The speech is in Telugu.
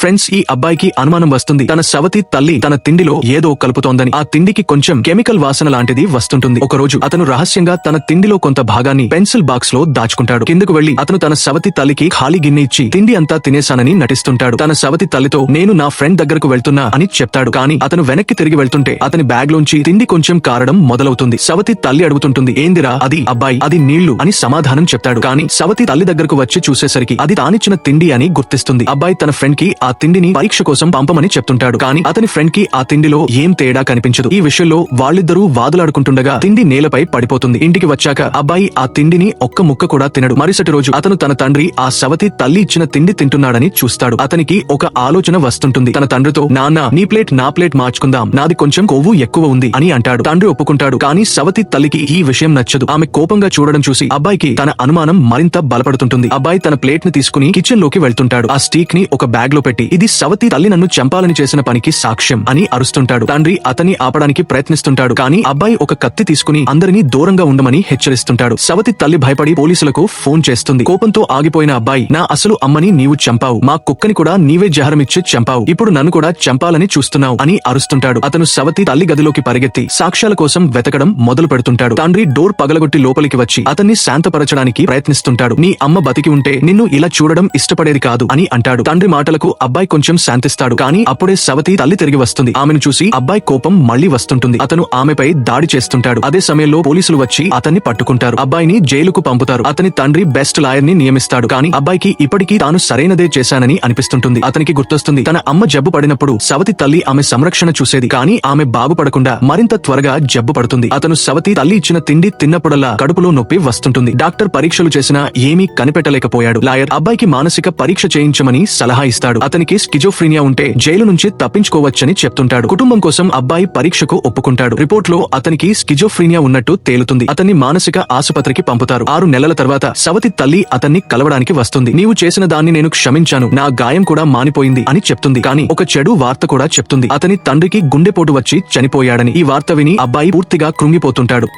ఫ్రెండ్స్ ఈ అబ్బాయికి అనుమానం వస్తుంది. తన సవతి తల్లి తన తిండిలో ఏదో కలుపుతోందని. ఆ తిండికి కొంచెం కెమికల్ వాసన లాంటిది వస్తుంటుంది. ఒక రోజు అతను రహస్యంగా తన తిండిలో కొంత భాగాన్ని పెన్సిల్ బాక్స్లో దాచుకుంటాడు. కిందకు వెళ్ళి అతను తన సవతి తల్లికి ఖాళీ గిన్నె ఇచ్చి తిండి అంతా తినేశానని నటిస్తుంటాడు. తన సవతి తల్లితో నేను నా ఫ్రెండ్ దగ్గరకు వెళ్తున్నా అని చెప్తాడు. కానీ అతను వెనక్కి తిరిగి వెళ్తుంటే అతని బ్యాగ్ లోంచి తిండి కొంచెం కారడం మొదలవుతుంది. సవతి తల్లి అడుగుతుంటుంది ఏందిరా అది అబ్బాయి అది నీళ్ళు అని సమాధానం చెప్తాడు. కానీ సవతి తల్లి దగ్గరకు వచ్చి చూసేసరికి అది తానిచ్చిన తిండి అని గుర్తిస్తుంది. అబ్బాయి తన ఫ్రెండ్కి ఆ తిండిని పరీక్ష కోసం పంపమని చెప్తుంటాడు. కానీ అతని ఫ్రెండ్కి ఆ తిండిలో ఏం తేడా కనిపించదు. ఈ విషయంలో వాళ్ళిద్దరూ వాదులాడుకుంటుండగా తిండి నేలపై పడిపోతుంది. ఇంటికి వచ్చాక అబ్బాయి ఆ తిండిని ఒక్క ముక్క కూడా తినడు. మరుసటి రోజు అతను తన తండ్రి ఆ సవతి తల్లి ఇచ్చిన తిండి తింటున్నాడని చూస్తాడు. అతనికి ఒక ఆలోచన వస్తుంటుంది. తన తండ్రితో నాన్న నీ ప్లేట్ నా ప్లేట్ మార్చుకుందాం. నాది కొంచెం కొవ్వు ఎక్కువ ఉంది అని అంటాడు. తండ్రి ఒప్పుకుంటాడు. కానీ సవతి తల్లికి ఈ విషయం నచ్చదు. ఆమె కోపంగా చూడడం చూసి అబ్బాయికి తన అనుమానం మరింత బలపడుతుంటుంది. అబ్బాయి తన ప్లేట్ని తీసుకుని కిచెన్లోకి వెళ్తుంటాడు. ఆ స్టీక్ని ఒక బ్యాగ్లో పెట్టి ఇది సవతి తల్లి నన్ను చంపాలని చేసిన పనికి సాక్ష్యం అని అరుస్తుంటాడు. తండ్రి అతన్ని ఆపడానికి ప్రయత్నిస్తుంటాడు. కానీ అబ్బాయి ఒక కత్తి తీసుకుని అందరినీ దూరంగా ఉండమని హెచ్చరిస్తుంటాడు. సవతి తల్లి భయపడి పోలీసులకు ఫోన్ చేస్తుంది. కోపంతో ఆగిపోయిన అబ్బాయి నా అసలు అమ్మని నీవు చంపావు. మా కుక్కని కూడా నీవే జహరమిచ్చి చంపావు. ఇప్పుడు నన్ను కూడా చంపాలని చూస్తున్నావు అని అరుస్తుంటాడు. అతను సవతి తల్లి గదిలోకి పరిగెత్తి సాక్ష్యాల కోసం వెతకడం మొదలు పెడుతుంటాడు. తండ్రి డోర్ పగలగొట్టి లోపలికి వచ్చి అతన్ని శాంతపరచడానికి ప్రయత్నిస్తుంటాడు. నీ అమ్మ బతికి ఉంటే నిన్ను ఇలా చూడడం ఇష్టపడేది కాదు అని అంటాడు. తండ్రి మాటలకు అబ్బాయి కొంచెం శాంతిస్తాడు. కానీ అప్పుడే సవతి తల్లి తిరిగి వస్తుంది. ఆమెను చూసి అబ్బాయి కోపం మళ్ళీ వస్తుంటుంది. అతను ఆమెపై దాడి చేస్తుంటాడు. అదే సమయంలో పోలీసులు వచ్చి అతన్ని పట్టుకుంటారు. అబ్బాయిని జైలుకు పంపుతారు. అతని తండ్రి బెస్ట్ లాయర్ని నియమిస్తాడు. కానీ అబ్బాయికి ఇప్పటికీ తాను సరైనదే చేశానని అనిపిస్తుంటుంది. అతనికి గుర్తొస్తుంది తన అమ్మ జబ్బు పడినప్పుడు సవతి తల్లి ఆమె సంరక్షణ చూసేది. కానీ ఆమె బాగుపడకుండా మరింత త్వరగా జబ్బు పడుతుంది. అతను సవతి తల్లి ఇచ్చిన తిండి తిన్నప్పుడల్లా కడుపులో నొప్పి వస్తుంటుంది. డాక్టర్ పరీక్షలు చేసినా ఏమీ కనిపెట్టలేకపోయాడు. లాయర్ అబ్బాయికి మానసిక పరీక్ష చేయించమని సలహా ఇస్తాడు. అతనికి స్కిజోఫ్రీనియా ఉంటే జైలు నుంచి తప్పించుకోవచ్చని చెప్తుంటాడు. కుటుంబం కోసం అబ్బాయి పరీక్షకు ఒప్పుకుంటాడు. రిపోర్ట్లో అతనికి స్కిజోఫ్రీనియా ఉన్నట్టు తేలుతుంది. అతన్ని మానసిక ఆసుపత్రికి పంపుతారు. ఆరు నెలల తర్వాత సవతి తల్లి అతన్ని కలవడానికి వస్తుంది. నీవు చేసిన దాన్ని నేను క్షమించాను. నా గాయం కూడా మానిపోయింది అని చెప్తుంది. కానీ ఒక చెడు వార్త కూడా చెప్తుంది. అతని తండ్రికి గుండెపోటు వచ్చి చనిపోయాడని ఈ వార్త విని అబ్బాయి పూర్తిగా కృంగిపోతుంటాడు.